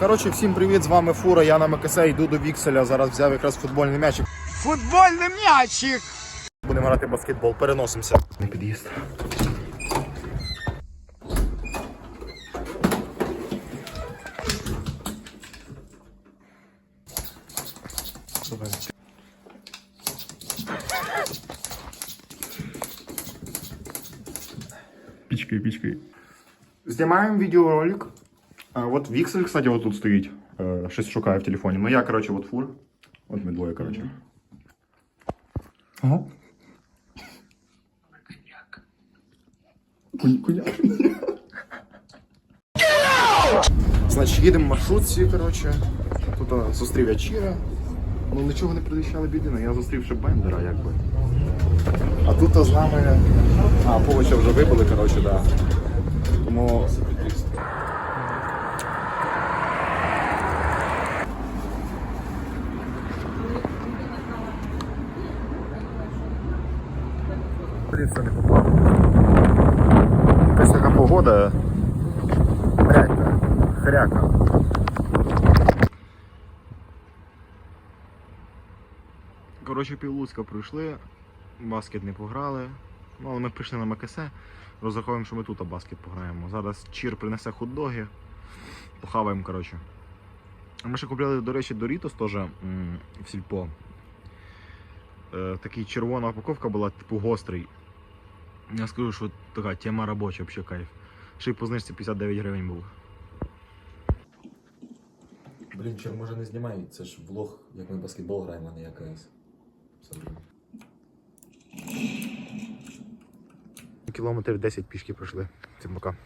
Коротше, всім привіт, з вами Фура, я на МКС, йду до Вікселя, зараз взяв якраз футбольний м'ячик. Футбольний м'ячик! Будемо грати в баскетбол, переносимося. Не під'їзд. Пічкай, пічкай. Знімаємо відеоролик. А, от Віксель, кстати, от тут стоїть. Щось шукає в телефоні. Ну я, коротше, от фур. От ми двоє, коротше. Ага. Коньяк. Значить, їдемо в маршрутці, коротше. Тут зустрів я Чіра. Ну нічого не предвіщало біди, я зустрів ще Бендера, якби. А тут з нами. А, Повича вже вибили, коротше, да. Тому. Це не попав. Якась така погода. Хряка. Хряка. Коротше, півлуцька пройшли, баскет не пограли. Ну, але ми прийшли на МКС, розраховуємо, що ми тут баскет пограємо. Зараз Чір принесе хот-доги, похаваємо, коротше. Ми ще купляли, до речі, Дорітос теж в сільпо. Е, такий червона упаковка була, типу гострий. Я скажу, що така тема робоча, взагалі кайф. Ще й по знижці 59 гривень був. Блін, чор, може не знімай, це ж влог, як ми в баскетбол граємо, а не як АЕС. Все добре. Кілометрів 10 пішки пройшли. Цим пока.